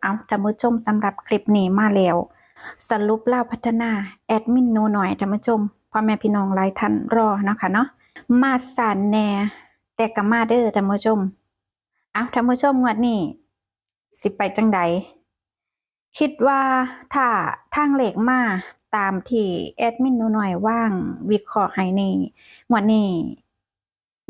เอาท่านผู้ชมสำหรับคลิปนี้มาแล้ว สรุปเล่าพัฒนาแอดมินโนหน่อยท่านผู้ชมพ่อแม่พี่น้องหลายท่านรอเนาะค่ะเนาะมาสานแหน่แต่ก็มาเด้อท่านผู้ชมเอาท่านผู้ชมงวดนี้สิไปจังใดคิดว่าถ้าทางเหลขมาตามที่แอดมินหนูหน่อยว่างวิเคราะห์ให้นี่งวดนี้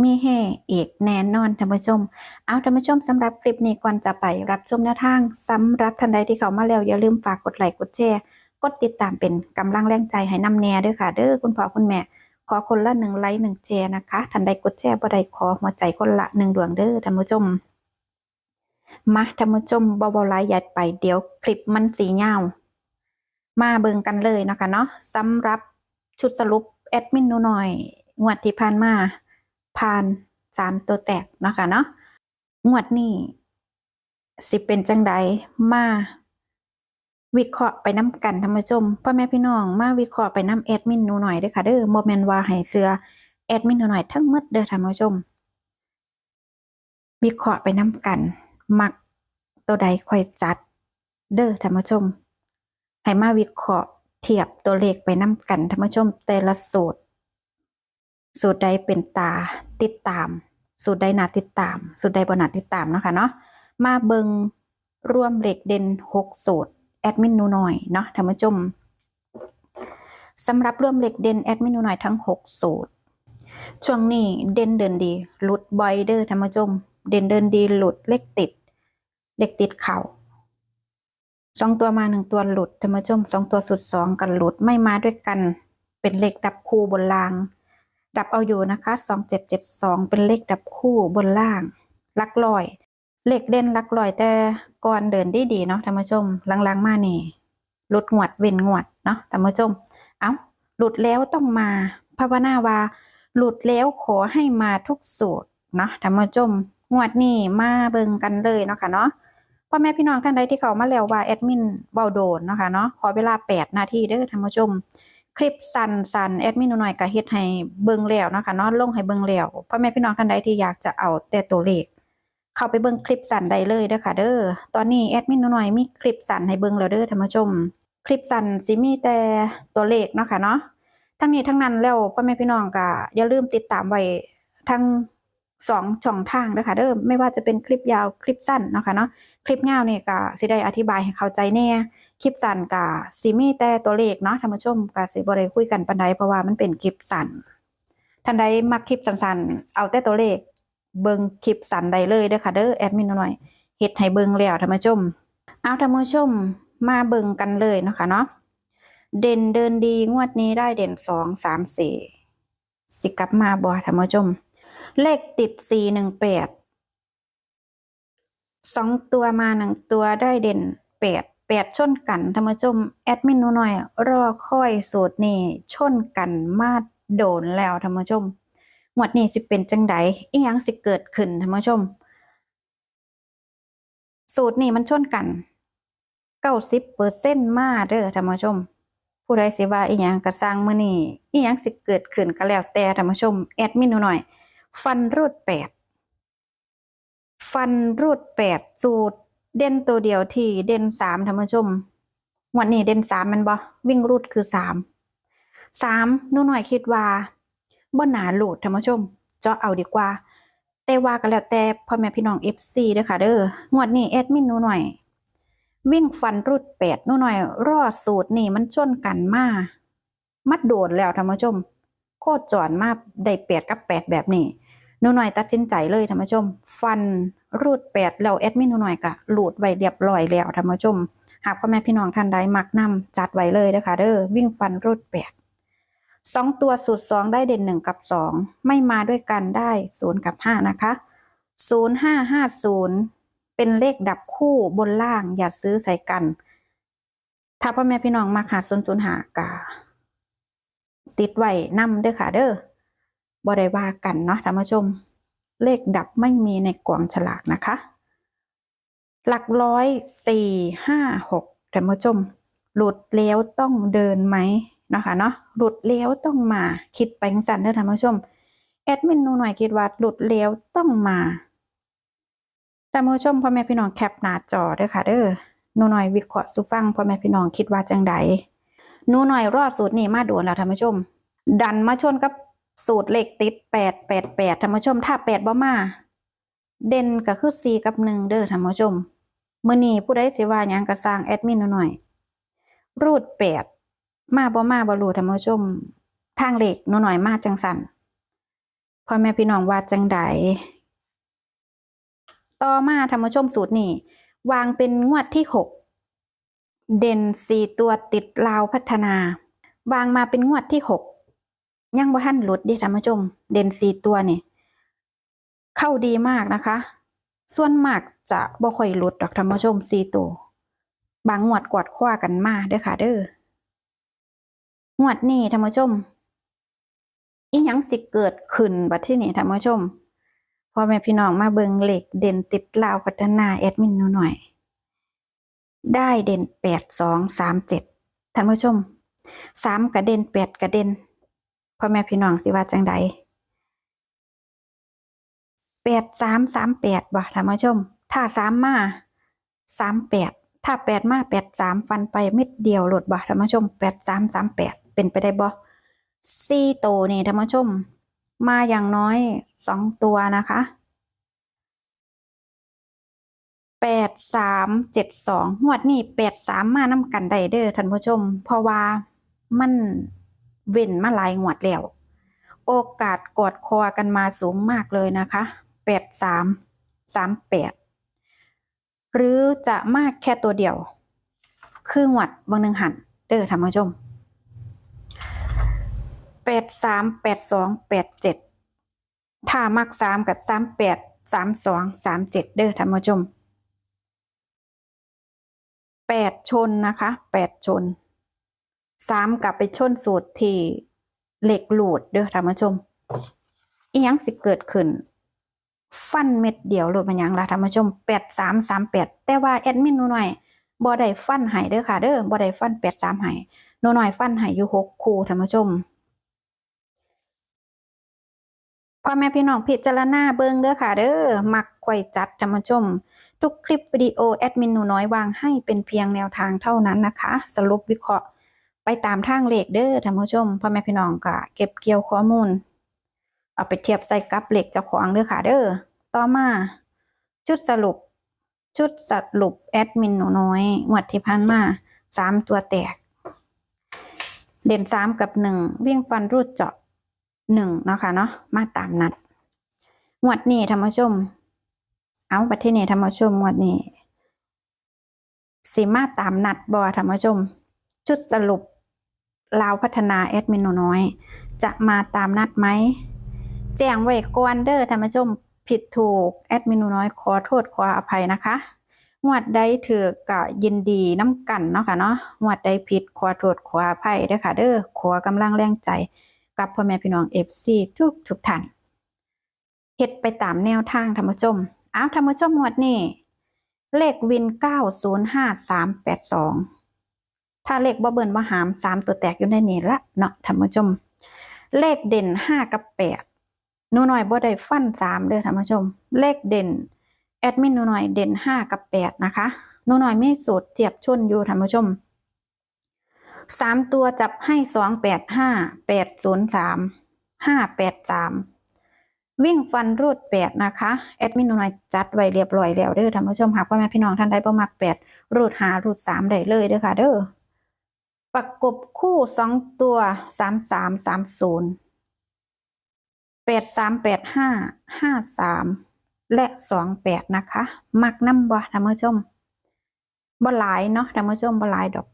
มีให้อีกแน่นอนท่านผู้ชม เอาท่านผู้ชมสำหรับคลิปนี้ก่อนจะไปรับชมแนวทางสำหรับท่านใดที่เข้ามาแล้วอย่าลืมฝากกดไลค์กดแชร์กดติดตามเป็นกำลังแรงใจให้นำแน่ด้อค่ะ เด้อคุณพ่อคุณแม่ ขอคนละหนึ่งไลค์หนึ่งแชร์นะคะท่านใดกดแชร์บ่ได้ขอหัวใจคนละหนึ่งดวงเด้อท่านผู้ชมมาท่านผู้ชมเบาๆไลค์ใหญ่ไปเดี๋ยวคลิปมันสีเงามาเบิ่งกันเลยนะคะเนาะสำหรับชุดสรุปแอดมินหนูหน่อยงวดที่ผ่านมา ผ่านสามตัวแตกเนาะคะเนาะงวดนี้สิเป็นจังใดมาวิเคราะห์ไปน้ำกันท่านผู้ชมพ่อแม่พี่น้องมาวิเคราะห์ไปน้ำแอดมินหนูหน่อยด้อค่ะเด้อโมเมนว่าให้เสือแอดมินหนูหน่อยทั้งหมดเด้อท่านผู้ชม วิเคราะห์ไปน้ำกัน มักตัวใดค่อยจัด เด้อท่านผู้ชมให้มาวิเคราะห์เทียบตัวเลขไปน้ำกันท่านผู้ชมแต่ละสูตร สูตรใดเป็นตาติดตาม สูตรใดนาติดตาม สูตรใดบ่น่าติดตามเนาะค่ะเนาะมาเบิงรวมเหลขเด่นหกสูตรแอดมินนูหน่อยเนาะท่านผู้ชมสำหรับรวมเหลขเด่นแอดมินนูหน่อยทั้งหกสูตรช่วงนี้เด่นเดินดีหลุดบอยเด้อท่านผู้ชมเด่นเดินดีหลุดเลขติดเลขติดเข่าสองตัวมาหนึ่งตัวหลุดท่านผู้ชมสองตัวสุดสองกันหลุดไม่มาด้วยกัน เป็นเลขดับคู่บนล่าง ดับเอาอยู่นะคะสองเจ็ดเจ็ดสองเป็นเลขดับคู่บนล่างลักลอย เลขเด่นลักลอยแต่ก่อนเดินไดีดีเนาะท่านผู้ชมหลังๆมาเนี่หลุดงวดเว้นงวดเนาะท่านผู้ชม เอ้าหลุดแล้วต้องมาภาวนาว่าหลุดแล้วขอให้มาทุกสูตรเนาะท่านผู้ชมงวดนี้มาเบิ่งกันเลยเนาะค่ะเนาะพ่อแม่พี่น้องท่านใดที่เขามาแล้วว่าแอดมินเบาโดนเนาะค่ะเนาะขอเวลา 8 นาทีเด้อท่านผู้ชม คลิปสั้นสันแอดมินหน่อยก็เฮ็ดให้เบิ่งแล้วเนาะค่ะเนาะลงให้เบิ่งแล้วพ่อแม่พี่น้องท่านใดที่อยากจะเอาแต่ตัวเลขเข้าไปเบิ่งคลิปสั้นได้เลยเด้อค่ะ เด้อตอนนี้แอดมินหน่อยมีคลิปสั้นให้เบิ่งแล้วเด้อท่านผู้ชม คลิปสั้นสิมีแต่ตัวเลขเนาะค่ะเนาะทั้งนี้ทั้งนั้นแล้วพ่อแม่พี่น้องก็อย่าลืมติดตามไว้ทั้งสองช่องทางนะคะเด้อไม่ว่าจะเป็นคลิปยาวคลิปสั้นเนาะคะเนาะคลิปยาวนี่ก็สิได้อธิบายให้เข้าใจแน่ คลิปสันก็สิมีแต่ตัวเลขเนาะท่านผู้ชมก็สิบ่ได้คุยกันปานใดเพราะว่ามันเป็นคลิปสันท่านใดมักคลิปสั้นๆเอาแต่ตัวเลข เบิงคลิปสันได้เลยเด้อค่ะเด้อแอดมินหน่อยเฮ็ดให้เบิงแล้วท่านผู้ชม เอาท่านผู้ชมมาเบิงกันเลยเนาะค่ะเนาะเด่นเดินดีงวดนี้ได้เด่นสองสามสี่สิกลับมาบ่ท่านผู้ชม เลขติดสี่หนึ่งแปดสองตัวมาหนึ่งตัวได้เด่นแปด แปดชนกันท่านผู้ชมแอดมินหนูหน่อย รอค่อยสูตรนี่ชนกันมาโดนแล้วท่านผู้ชมงวดนี้สิเป็นจังใดอีหยังสิเกิดขึ้นท่านผู้ชม สูตรนี่มันชนกันเก้าสิบเปอร์เซ็นต์มาเด้อท่านผู้ชม ผู้ใดสิว่าอีหยังก็สร้างมื้อนี้อีหยังสิเกิดขึ้นก็แล้วแต่ท่านผู้ชมแอดมินหนูหน่อย ฟันรูดแปดฟันรูดแปดสูตร เด่นตัวเดียวที่เด่นสามท่านผู้ชมงวันนี้เด่นสามแมันบ่วิ่งรูดคือสามสามนูหน่อยคิดว่าบ่หนาหลุดท่านผู้ชมเจาะเอาดีกว่า แต่ว่าก็แล้วแต่พ่อแม่พี่น้อง FC เด้อค่ะเด้องวดนี้แอดมินนูหน่อย วิ่งฟันรุดแปดนู่หน่อย รอดสูตรนี่มันชนกันมามัดโดดแล้วท่านผู้ชม โคตรจอนมาได้แปดกับแปดแบบนี้ หนูหน่อยตัดสินใจเลยท่านผู้ชม ฟันรูดแปดแล้วแอดมินหนูหน่อยก็หลุดไว้เรียบร้อยแล้วท่านผู้ชม หากพ่อแม่พี่น้องท่านใดมักนำจัดไว้เลยนะคะเด้อวิ่งฟันรูดแปดสองตัวสูตรสองได้เด่นหนึ่งกับสองไม่มาด้วยกันได้ศูนย์กับห้านะคะศูนย์ห้าห้าศูนย์เป็นเลขดับคู่บนล่างอย่าซื้อใส่กัน ถ้าพ่อแม่พี่น้องมาหาศูนย์ศูนย์หากาติดไว้นำเด้อค่ะเด้อ บริว่ากันเนาะท่านผู้ชม เลขดับไม่มีในกล่องฉลากนะคะ หลักร้อยสี่ห้าหกท่านผู้ชม หลุดแล้วต้องเดินไหมเนาะคะเนาะหลุดแล้วต้องมาคิดไปสั่นเด้อท่านผู้ชมแอดมินนูหน่อยคิดว่าหลุดแล้วต้องมาท่านผู้ชมพ่อแม่พี่น้องแคปหน้าจอเด้อค่ะเด้อนูหน่อยวิเคราะห์สุฟังพ่อแม่พี่น้องคิดว่าจังใดนูหน่อยรอดสูตรนี้มาโดนแล้วท่านผู้ชม ดันมาชนกับ สูตรเลขติดแปดแปดแปดท่านผู้ชม ถ้าแปดบ่มา เด่นก็คือสี่กับหนึ่งเด้อท่านผู้ชมมื้อนี้ผู้ใดสิว่าหยังก็สร้างแอดมินหน่อย รูดแปดมาบ่มาบ่รู้ท่านผู้ชม ทางเลขหนูหน่อยมาจังสันพ่อแม่พี่น้องว่าจังใดต่อมาท่านผู้ชมสูตรนี้ วางเป็นงวดที่หกเด่นสี่ตัวติดลาวพัฒนา วางมาเป็นงวดที่หก ยังบ่ทันหลุดเดิท่านผู้ชม เด่นสี่ตัวนี่ เข้าดีมากนะคะ ส่วนมากจะบ่ค่อยหลุดดอกท่านผู้ชมสี่ตัว บางงวดกวดคว้ากันมาเด้อค่ะ เด้องวดนี้ท่านผู้ชมอีหยังสิเกิดขึ้นบัดที่นี่ท่านผู้ชมพ่อแม่พี่น้องมาเบิงเหล็กเด่นติดลาวพัฒนาแอดมินหนูหน่อย ได้เด่นแปดสองสามเจ็ดท่านผู้ชมสามกระเด็นแปดกระเด็น พ่อแม่พี่น้องสิว่าจังใดแปดสามสามแปดบ่ท่านผู้ชม ถ้าสามมาสามแปดถ้าแปดมาแปดสามฟันไปเม็ดเดียวหลดบ่ท่านผู้ชมแปดสามสามแปดเป็นไปได้บ่ซี่โตนี่ท่านผู้ชม มาอย่างน้อยสองตัวนะคะแปดสามเจ็ดสองงวดนี้แปดสามมาน้ำกันได้เด้อท่านผู้ชม เพราะว่ามัน เว้นมาหลายงวดแล้ว โอกาสกอดคอกันมาสูงมากเลยนะคะแปดสามสามแปดหรือจะมากแค่ตัวเดียว คือหวัดบางหนึ่งหันเด้อท่านผู้ชมแปดสามแปดสองแปดเจ็ดถ้ามักสามกับสามแปดสามสองสามเจ็ดเด้อท่านผู้ชมแปดชนนะคะแปดชน สามกลับไปชนสูตรที่เหล็กหลูดเด้อท่านผู้ชมอีหยังสิเกิดขึ้น ฟันเม็ดเดียวหลุดมันยังละท่านผู้ชมแปดสามสามแปดแต่ว่าแอดมินหนูหน่อยบ่ได้ฟันให้เด้อค่ะ เด้อบ่ได้ฟันแปดสามห้หนูหน่อยฟันให้อยู่หกคู่ท่านผู้ชมพ่อแม่พี่น้องพิจารณาเบิ่งเด้อค่ะ เด้อมักค่อยจัดท่านผู้ชม ทุกคลิปวิดีโอแอดมินหนูน้อยวางให้เป็นเพียงแนวทางเท่านั้นนะคะ สรุปวิเคราะห์ ไปตามทางเลขเด้อท่านผู้ชมพ่อแม่พี่น้องก็เก็บเกี่ยวข้อมูล เอาไปเทียบใส่กับเลขเจ้าของเด้อค่ะเด้อต่อมา ชุดสรุป ชุดสรุปแอดมินหนูน้อยงวดที่ผ่านมาสามตัวแตก เด่นสามกับหนึ่งวิ่งฟันรูดเจาะหนึ่งเนาะค่ะเนาะมาตามนัดงวดนี้ท่านผู้ชม เอาประเทศนี้ท่านผู้ชมงวดนี้สีมาตามนัดบอท่านผู้ชม ชุดสรุปลาวพัฒนาแอดมินน้อย จะมาตามนัดไหม แจ้งไว้ก่อนเด้อท่านผู้ชมผิดถูกแอดมินน้อยขอโทษขออภัยนะคะงวดใดถือกะยินดีน้ำกันเนาะค่ะเนาะงวดใดผิดขอโทษขออภัยเด้อค่ะเด้อขอกำลังแรงใจกับพ่อแม่พี่น้องเอฟซีทุกทุกท่านเฮ็ดไปตามแนวทางท่านผู้ชมอ้าวท่านผู้ชมงวดนี้ เลขวินเก้าศูนย์ห้าสามแปดสอง ถ้าเลขบ่เบิ่นบ่หามสามตัวแตกอยู่ในนี้ละเนาะท่านผู้ชม เลขเด่นห้ากับแปดหนูหน่อยบ่ได้ฟันสามเด้อท่านผู้ชม เลขเด่นแอดมินหนูหน่อยเด่นห้ากับแปดนะคะหนูหน่อยไมีสูตรเทียบชนอยู่ท่านผู้ชมสามตัวจับให้สองแปดห้าแปดศูนย์สามห้าแปดสามวิ่งฟันรูดแปดนะคะแอดมินหนูหน่อยจัดไว้เรียบร้อยแล้วเด้อท่านผู้ชมหากว่าแม่พี่น้องท่านใดประมักแปดรูดหารูดสามได้เลยเด้อค่ะเด้อ ประกบคู่สองตัวสามสามสามศูนย์แปดสามแปดห้าห้าสามและสองแปดนะคะ มักน้ำบ่ท่านผู้ชมบ่หลายเนาะท่านผู้ชมบ่หลายดอก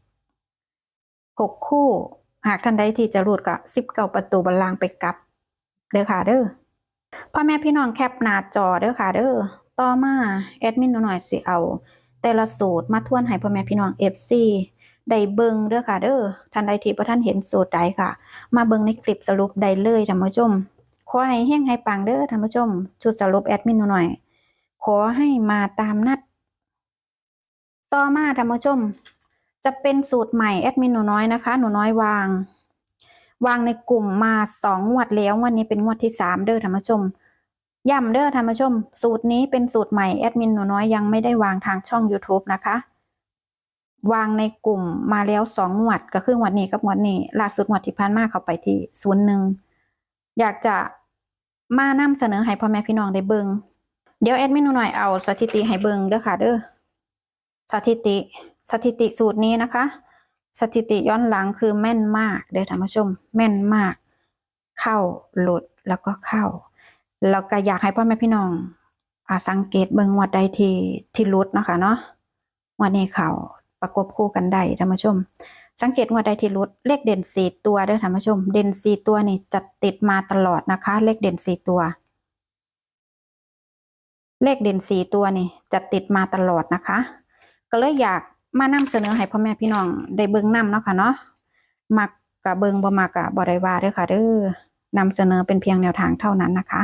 หกคู่ หากท่านใดที่จะรูดก็สิบเก้าประตูบอลลางไปกลับเด้อค่ะเด้อพ่อแม่พี่น้องแคปหน้าจอเด้อค่ะเด้อต่อมาแอดมินหนูหน่อยสิเอา แต่ละสูตรมาทวนให้พ่อแม่พี่น้องเอฟซี ได้เบิงเด้อค่ะ เด้อท่านใดที่บ่ท่านเห็นสูตรใดค่ะ มาเบิงในคลิปสรุปได้เลยท่านผู้ชม ขอให้เฮงให้ปังเด้อท่านผู้ชมชุดสรุปแอดมินหนูหน่อย ขอให้มาตามนัด ต่อมาท่านผู้ชม จะเป็นสูตรใหม่แอดมินหนูน้อยนะคะ หนูน้อยวาง วางในกลุ่มมาสองงวดแล้ววันนี้เป็นงวดที่สามเด้อท่านผู้ชมย้ำเด้อท่านผู้ชม สูตรนี้เป็นสูตรใหม่แอดมินหนูน้อยยังไม่ได้วางทางช่อง YouTube นะคะ วางในกลุ่มมาแล้วสองงวด ก็คืองวดนี้กับงวดนี้ล่าสุดงวดที่ผ่านมาเขาไปที่ศูนย์หนึ่งอยากจะมานำเสนอให้พ่อแม่พี่น้องได้เบิงเดี๋ยวแอดมินหนูหน่อยเอาสถิติให้เบิงเด้อค่ะเด้อสถิติสถิติสูตรนี้นะคะ สถิติย้อนหลังคือแม่นมากเด้อท่านผู้ชม แม่นมาก เข้าหลุดแล้วก็เข้าแล้วก็อยากให้พ่อแม่พี่น้องอาสังเกตเบิ่งงวดใดที่ที่หลุดเนาะค่ะเนาะวันนี้เขา ประกบคู่กันได้ท่านผู้ชม สังเกตงวดใดที่หลุดเลขเด่นสี่ตัวเด้อท่านผู้ชม เด่นสี่ตัวนี่จะติดมาตลอดนะคะ เลขเด่นสี่ตัว เลขเด่นสี่ตัวนี่จะติดมาตลอดนะคะ ก็เลยอยากมานำเสนอให้พ่อแม่พี่น้องได้เบิ่งนํเนาะค่ะเนาะมักกะเบิ่งบ่มักกะบ่ได้ว่าเด้อค่ะเด้อนำเสนอเป็นเพียงแนวทางเท่านั้นนะคะ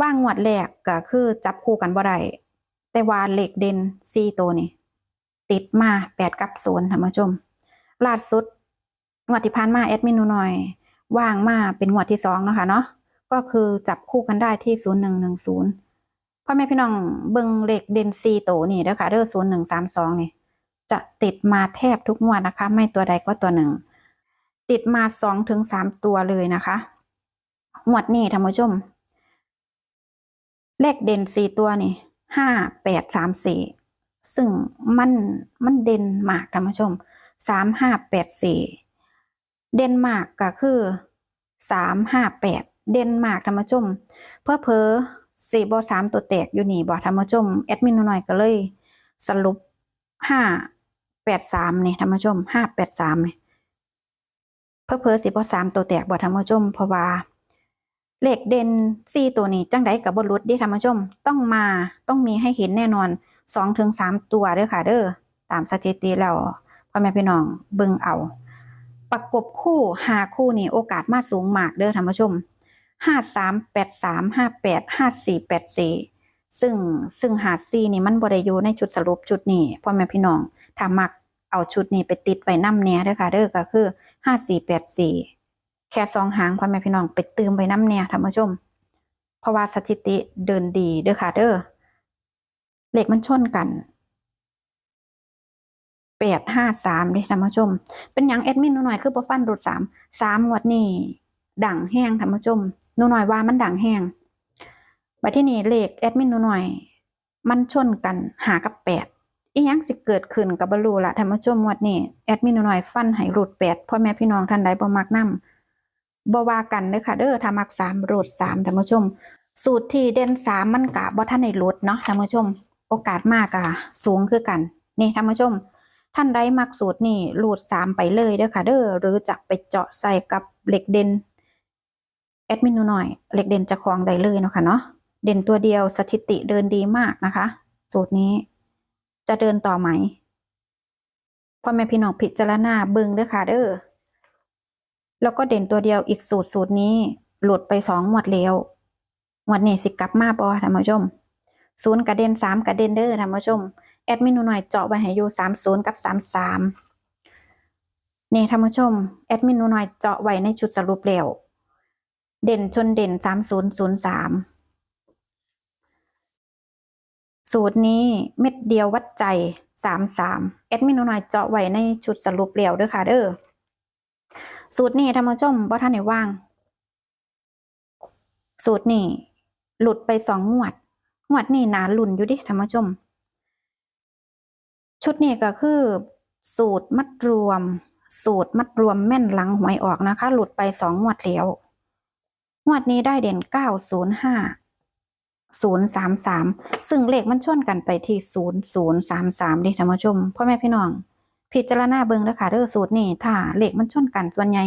ว่างงวดแรกก็คือจับคู่กันบ่ได้แต่ว่าเลขเด่น4ตัวนี่ ติดมา8กับ0ท่านผู้ชมล่าสุดงวดที่ผ่านมาแอดมินหนูหน่อย ว่างมาเป็นงวดที่สองเนาะค่ะเนาะก็คือจับคู่กันได้ที่0110พ่อแม่พี่น้องเบิงเลขเด่น4ตัวนี่เด้อค่ะเด้อ0132นี่จะติดมาแทบทุกงวดนะคะ ไม่ตัวใดก็ตัวหนึ่ง ติดมาสองถึงสามตัวเลยนะคะงวดนี้ท่านผู้ชม เลขเด่นสี่ตัวนี่ห้าแปดสามสี่ ซึ่งมันมันเด่นมากท่านผู้ชมสามห้าแปดสี่เด่นมากก็คือสามห้าแปดเด่นมากท่านผู้ชม เพื่อเพอสี่บอสามตัวแตกอยู่นี่บอท่านผู้ชมแอดมินหน่อยก็เลย สรุปห้าแปดสามนี่ท่านผู้ชมห้าแปดสามนี่เพื่อเพอสิบอสามตัวแตกบอท่านผู้ชมเพราะว่าเลขเด่นสี่ตัวนี้จังไดกับบรุษดิท่านผู้ชมต้องมาต้องมีให้เห็นแน่นอน สองถึงสามตัวเด้อค่ะ เด้อตามสถิติแล้วพ่อแม่พี่น้องเบิ่งเอา ประกบคู่หาคู่นี่โอกาสมาสูงมากเด้อท่านผู้ชมห้าสามแปดสามห้าแปดห้าสี่แปดสี่ซึ่งซึ่งหาซีนี่มันบ่ได้อยู่ในชุดสรุปชุดนี้พ่อแม่พี่น้องถ้ามักเอาชุดนี้ไปติดไว้น้ำแหน่เด้อค่ะเด้อก็คือ5484แปดสี่แค่สองหางพ่อแม่พี่น้องไปเติมไว้น้ำแหน่ท่านผู้ชม เพราะว่าสถิติเดินดีเด้อค่ะเด้อ เลขมันชนกัน853เด้ท่านผู้ชม เป็นหยังแอดมินหนูหน่อยคือบ่ฟันรุด3 3งวดนี้ดังแห้งท่านผู้ชมหนูหน่อยว่ามันดังแห้งบัดที่นี่เลขแอดมินหนูหน่อย มันชนกันหากับแปดอีหยังสิเกิดขึ้นกับบรูละท่านผู้ชมงวดนี้แอดมินหนูหน่อยฟันให้รูดแปดพ่อแม่พี่น้องท่านใดบ่มักนํบ่ว่ากันเด้อค่ะเด้อถ้ามักสามรูดสามท่านผู้ชม สูตรที่เด่นสามมันกะบ่ท่านได้รูดเนาะท่านผู้ชม โอกาสมากอะสูงคือกัน นี่ท่านผู้ชม ท่านใดมักสูตรนี่รูดสามไปเลยเด้อค่ะเด้อหรือจะไปเจาะใส่กับเหล็กเด่นแอดมินหนูหน่อยเหล็กเด่นจะคลองได้เลยเนาะค่ะเนาะเด่นตัวเดียวสถิติเดินดีมากนะคะ สูตรนี้จะเดินต่อไหมพ่อแม่พี่น้องพิจารณาเบิงเด้อค่ะเด้อแล้วก็เด่นตัวเดียวอีกสูตรสูตรนี้หลุดไปสองหมวดแล้วหมวดนี้สิกลับมาบอท่านผู้ชม ศูนย์กระเด็นสามกระเด็นเด้อท่านผู้ชม แอดมินหน่อยเจาะไว้ให้อยู่สามศูนย์กับสามสามนี่ท่านผู้ชม แอดมินหน่อยเจาะไว้ในชุดสรุปแล้วเด่นชนเด่นสามศูนย์ศูนย์สามสูตรนี้เม็ดเดียววัดใจสามสามแอดมินหน่อยเจาะไว้ในชุดสรุปเรียวเด้อค่ะเด้อสูตรนี้ท่านผู้ชมบ่ท่านไหนว่าง สูตรนี้หลุดไปสองงวด งวดนี้นาหลุนอยู่ดิท่านผู้ชม ชุดนี้ก็คือ สูตรมัดรวม สูตรมัดรวมแม่นหลังหวยออกนะคะ หลุดไปสองงวดแล้วงวดนี้ได้เด่นเก้าศูนย์ห้าศูนย์สามสามซึ่งเลขมันชนกันไปที่ศูนย์ศูนย์สามสามดิท่านผู้ชมพ่อแม่พี่น้อง พิจารณาเบิ่งเด้อค่ะเด้อสูตรนี่ถ้าเลขมันชนกันส่วนใหญ่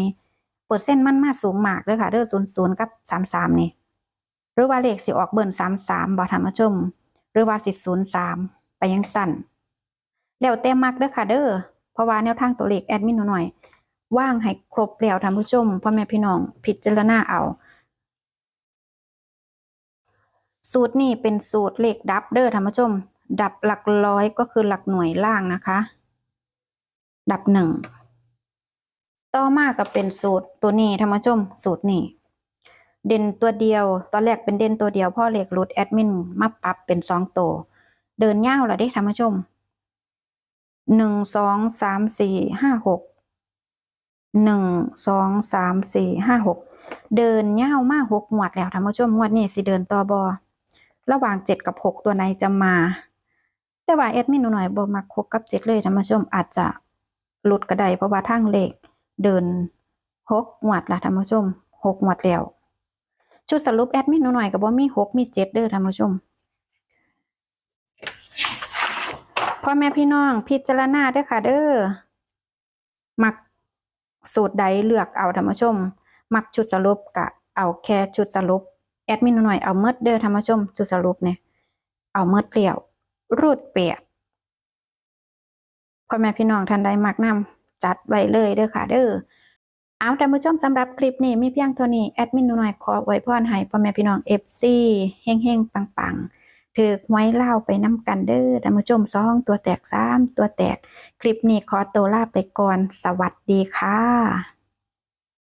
เปอร์เซ็นต์มันมาสูงมากเด้อค่ะเด้อศูนย์ศูนย์กับสามสามนี่ หรือว่าเลขสิออกเบิ่นสามสามบ่ท่านผู้ชม หรือว่าสิศูนย์สามไปยังสั่นแล้วแต่มักเด้อค่ะเด้อเพราะว่าแนวทางตัวเลขแอดมินหนูหน่อยว่างให้ครบแล้วท่านผู้ชมพ่อแม่พี่น้องพิจารณาเอา สูตรนี้เป็นสูตรเลขดับเด้อท่านผู้ชม ดับหลักร้อยก็คือหลักหน่วยล่างนะคะ ดับหนึ่งต่อมาก็เป็นสูตรตัวนี้ท่านผู้ชม สูตรนี้ เด่นตัวเดียว ตอนแรกเป็นเด่นตัวเดียวพ่อเลขรุดแอดมินมาปรับเป็นสองตัว เดินยาวแล้วเด้ท่านผู้ชมหนึ่งสองสามสี่ห้าหกหนึ่งสองสามสี่ห้าหกเดินย่าวมากหกหมวดแล้วท่านผู้ชมงวดนี้สิเดินต่อบอระหว่างเจ็ดกับหกตัวไหนจะมา แต่ว่าแอดมินหนูหน่อยบ่มักหกกับเจ็ดเลยท่านผู้ชมอาจจะหลุดก็ไดเพราะว่าทางเลขเดินหกหมวดละท่านผู้ชมหกหมวดแล้ว ชุดสรุปแอดมินหน่อยก็บ่มีหกมีเจ็ดเด้อท่านผู้ชมพ่อแม่พี่น้องพิจารณาเด้อค่ะ เด้อมักสูตรใดเลือกเอาท่านผู้ชม มักชุดสรุปกะเอาแค่ชุดสรุปแอดมินหน่อยเอาเมดเด้อท่านผู้ชมชุดสรุปเนี่ยเอาเมดเปลี่ยว รูดเปียกพ่อแม่พี่น้องท่านใดมักนำจัดไว้เลยเด้อค่ะ เด้อ เอาท่านผู้ชมสำหรับคลิปนี้มีเพียงเท่านี้แอดมินหน่อยขอไว้พรให้พ่อแม่พี่น้อง FC เฮงเฮงปังปังถือไว้เล่าไปน้ำกันเด้อท่านผู้ชมซองตัวแตกซ้ำตัวแตก คลิปนี้ขอตัวลาไปก่อน สวัสดีค่ะ